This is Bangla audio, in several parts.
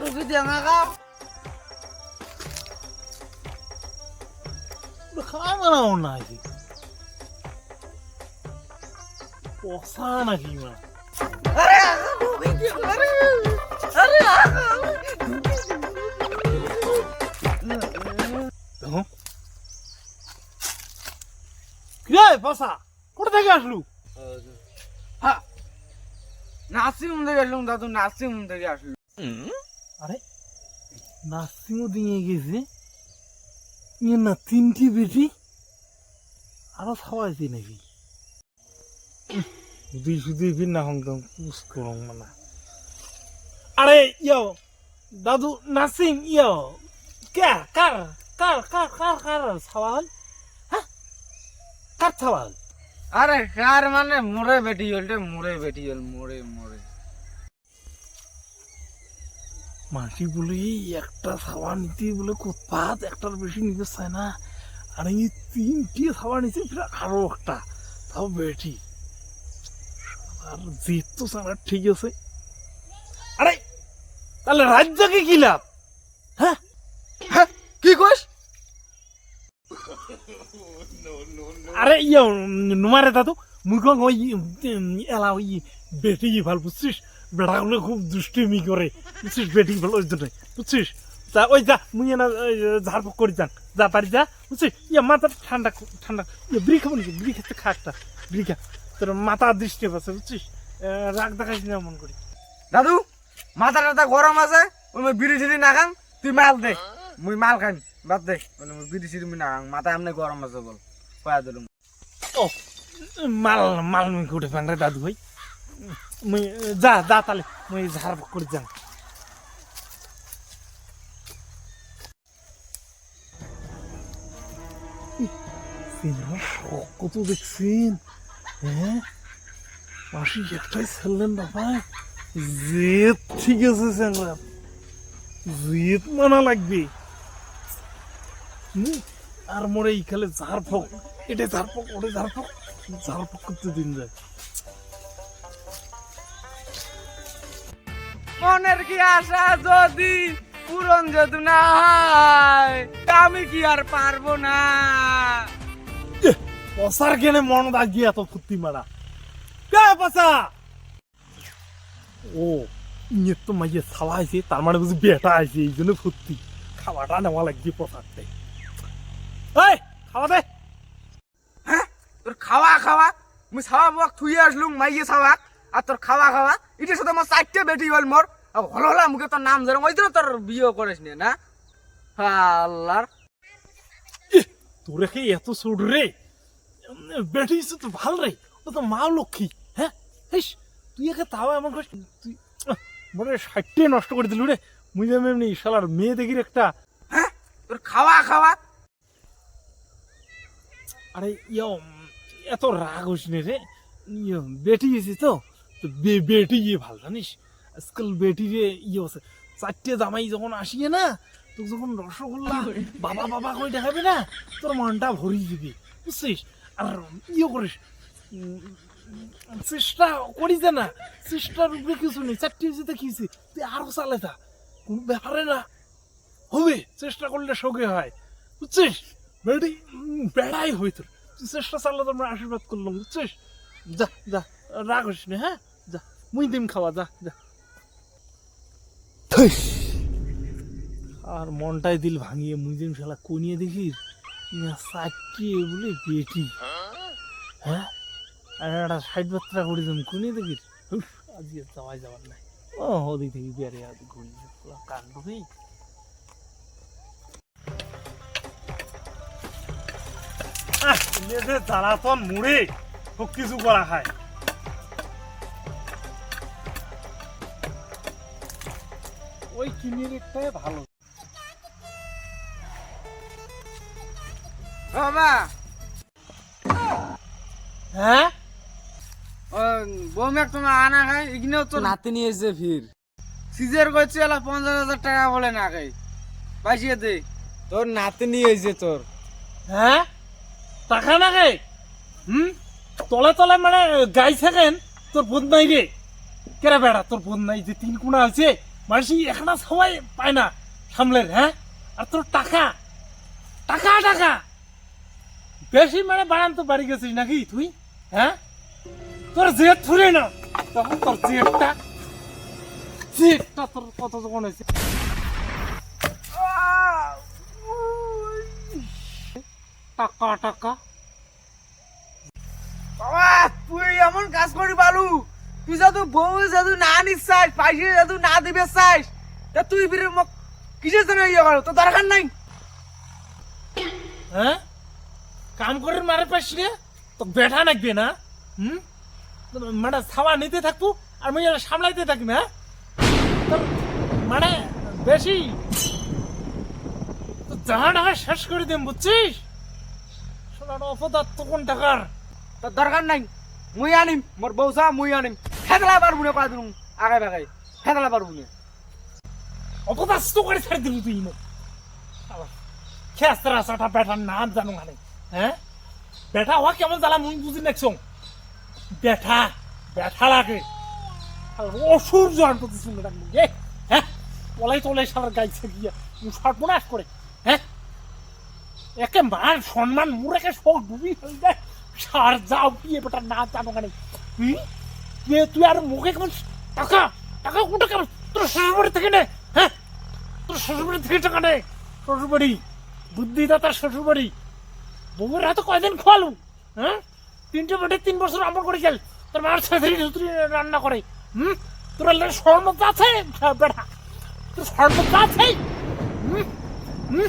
ঢুকি দিয়ে আগা খাওয়া নাকি পচা নাকি মা আরে ঢুকি দিয়ে আরে আরে কিরে কোথা থেকে আসলু? হ্যাঁ নাসিম থেকে আসলাম, দাদু নাসিম থেকে আসলাম। আরে নার্সিংও দিয়ে গেছে? ইয়ে না, তিনটি বেটি? আরও খাওয়াইছি নাকি? দুই শুধু না হংকং পুস করং মানে আরে, ইয়ো, দাদু নার্সিং ইয়ো, কে? কার? কার কার কার কার? ছাওয়া হ্যাঁ? কার ছাওয়া হল আরে কার মানে? মোরে বেটি হলটে মোরে বেটি হল, মোরে মোরে। মাটি বলে একটা ছাওয়া নিতে বলে কোথাত একটার বেশি নিতে চায় না। আর এই তিনটি ছাওয়া নিতে ফির আরও একটা, তাও বেটি। আর জেদ তো সারা ঠিক আছে। আরে, তাহলে রাজ্যকে কি লাভ? হ্যাঁ কি কইস আরে ইয়ে নুমারে দাদু মুই কং ওই এলা ওই বেটি ভালো, বুঝছিস? বেটাগুলো খুব দুষ্টুমি করে, বুঝছিস? বেটি ভালো, ওই জন্য, বুঝছিস? তা ওই যা, মুই না ঝাড়ফুক করি, যান। যা পারি যা, বুঝছিস? ইয়া, মাথা ঠান্ডা ঠান্ডা ইয়ে বিড়ি খাব নাকি? বিড়ি খেতে খা একটা, বিড়ি তোর মাথা দৃষ্টি আছে, বুঝছিস? রাগ দেখাইস না, মন করি। দাদু, মাথা টাথা গরম আছে, ওই বিড়ি সিড়ি না খাং তুই মাল দে, মুই মাল খাই বাদ দে মানে সিড়ি মুই না মাথা এমনি গরম আছে বল, কয়া দিলুম ও, মাল মাল মুই উঠে ফেন রে দাদু ভাই। মুই, যা যা তাহলে, মুই ঝাড়ফুক করে শখ কত দেখছেন হ্যাঁ? মাসি একটাই ছেড়লেন না জেদ ঠিক আছে স্যাংরা জেদ মানা লাগবে। হুম, আর মোরে ইখালে ঝাড়ফক এটা ঝাড়ফক ওটা ঝাড়ফক ঝাড়ফক করতে দিন যায়। মনের কি আশা যদি পূরণ যদি না হয় আমি কি আর পারব না? পসার কেনে মন দাগি এত ফুর্তি মারা। কে পসা ও ইয়ে তো মাইয়ে ছাওয়া আইছে তার মানে বুঝি বেটা আইছে এই জন্য ফুর্তি। খাওয়াটা নেওয়া লাগবে পসারতে এই খাওয়া দে। হ্যাঁ তোর খাওয়া খাওয়া। মুই খাওয়া বাবা থুই আসলুম মাইয়ে খাওয়া আর তোর খাওয়া খাওয়া। এটার সাথে আমার চারটে বেটি হল মোর। হলো হলো মুখে তোর নাম ধরে ওই তোর বিয়ে করিস নে না? আল্লাহর তোরে কে এত ছোট রে? বেটি তো ভালো রে। ও তো মা লক্ষ্মী হ্যাঁ? হেস তুই একে তাও এমন করিস তুই মনে ষাটটে নষ্ট করে দিলু রে। মুই এমনি শালার মেয়ে দেখির একটা। হ্যাঁ তোর খাওয়া খাওয়া। আরে ইয়ে এত রাগ হইস নে রে। ইয়ে বেটি গেছি তো। তো বেটি গিয়ে ভালো জানিস? আজকাল বেটি রে ইয়ে আছে চারটে জামাই যখন আসিয়ে না তোকে যখন রসগোল্লা বাবা বাবা করে দেখাবে না তোর মনটা ভরি দিবি বুঝছিস? আর ইয়ে করিস। চেষ্টা করিস না চেষ্টার উপরে কিছু নেই। চারটে যেতে খেয়েছি তুই আরও চালে থা কোন ব্যাপারে না। হবে চেষ্টা করলে সগে হয়। বুঝছিস? বেড়ি বেড়াই তোর চেষ্টা আশীর্বাদ করলাম বুঝছিস? যা যা রাগ না হ্যাঁ? যা মুই দিম খাওয়া যা যা। আর মনটাই দিল ভাঙিয়ে মুই দিম শালা কনিয়ে দেখিস চারটি বলে বেটি। হ্যাঁ? আর একটা ষাট বাত্রা করে দিম কনিয়ে দেখিস আজকে যাওয়াই যাওয়ার নাই। ও ওদিক থেকে বেড়ে কাণ্ড হয়ে লেজে জ্বালাতন মুড়ে সব কিছু করা খায়। ওই কিনের একটাই ভালো। বাবা। হ্যাঁ? বৌমেক তোমার আনা খাই এখানেও তো নাতি নিয়েছে ফির। সিজার করছে এলা পঞ্চাশ হাজার টাকা বলে না খাই পাইছিয়ে দে। তোর নাতি নিয়েছে তোর। হ্যাঁ? টাকা না গে হুম? তলে তলে মানে গাই থাকেন তোর বোধ নাই রে কেরা বেড়া তোর বোন নাই যে, তিন কোনা আছে মানুষ এখানে সবাই পায় না সামলের হ্যাঁ আর তোর টাকা টাকা টাকা। বেশি মানে বাড়ান তো বাড়ি গেছিস নাকি তুই হ্যাঁ তোর জেদ থুরে না। তখন তোর জেদটা জেদটা তোর কত যখন হয়েছে টাকা টাকা। বাবা তুই এমন কাজ করি বালু। তুই যদি বউ যদি না নিস চাস পয়সা যদি না দিবে চাস তা তুই ফিরে মোক কিসের জন্য ইয়ে করো তো দরকার নাই। হ্যাঁ? কাম করে মারে পাস রে? তো বেঠা নাকবে না? হুম? মানে ছাওয়া নিতে থাকব আর মুই সামলাইতে থাকি না তোর মানে বেশি। তো যাহা টাকা শেষ করে দিম বুঝছিস? শোনার অপদার্থ কোন টাকার তো দরকার নাই। মুই আনিম মোর চা মুই আনিম। ফেদলা পারব না দিন আগে বাগাই ফেদলা পারব না অপদার্থ করে ছেড়ে দিবি তুই মোক। খেস্তারা সাটা বেটার নাম জানো মানে হ্যাঁ? বেটা হওয়া কেমন জ্বালা মুই বুঝি নেকছং? বেটা বেটা লাগে। অসুর জন প্রতি শুনে রাখব হ্যাঁ? পলাই তলাই সালার গাইছে গিয়া সর্বনাশ করে হ্যাঁ? একে মান সম্মান মুরেকে সব ডুবি হয়ে যায় সার যাও, বিয়ে বেটার নাম জানো মানে হুম? তুই আর মুখে কেমন টাকা টাকা কোনটা কেমন? তোর শ্বশুরবাড়ি থেকে নে হ্যাঁ? তোর শ্বশুরবাড়ি থেকে টাকা নে। শ্বশুরবাড়ি, বুদ্ধিদাতা শ্বশুরবাড়ি। বউয়ের হাতে কয়দিন খোয়ালু হ্যাঁ? তিনটে বেটে তিন বছর আমার করে গেল। তোর মার ছেড়ে ধুতরি রান্না করে, হুম? তোর স্বর্ণ আছে বেটা। তোর স্বর্ণ আছে হুম? হুম?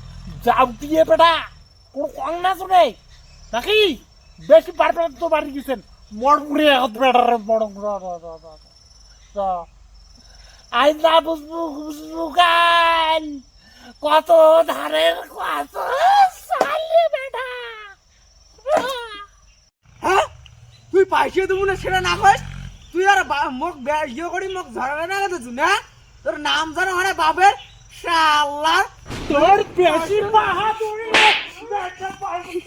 যাও দিয়ে বেটা, কোনো কং না নেই নাকি? বেশি পারবে তো বাড়ি গেছেন। মরপুরে এখন বেটার, বড় আই না বুঝবু বুঝবু গান কত ধারের, কত সালে বেটা। হ্যাঁ? তুই পয়সা দেবো না সেটা না কস তুই আর মোক ইয়ে করি, মোক ঝগড়া না না তোর নাম জানো মানে বাপের শালা তোর বেশি বাহাদুরি বেটা পাল্টি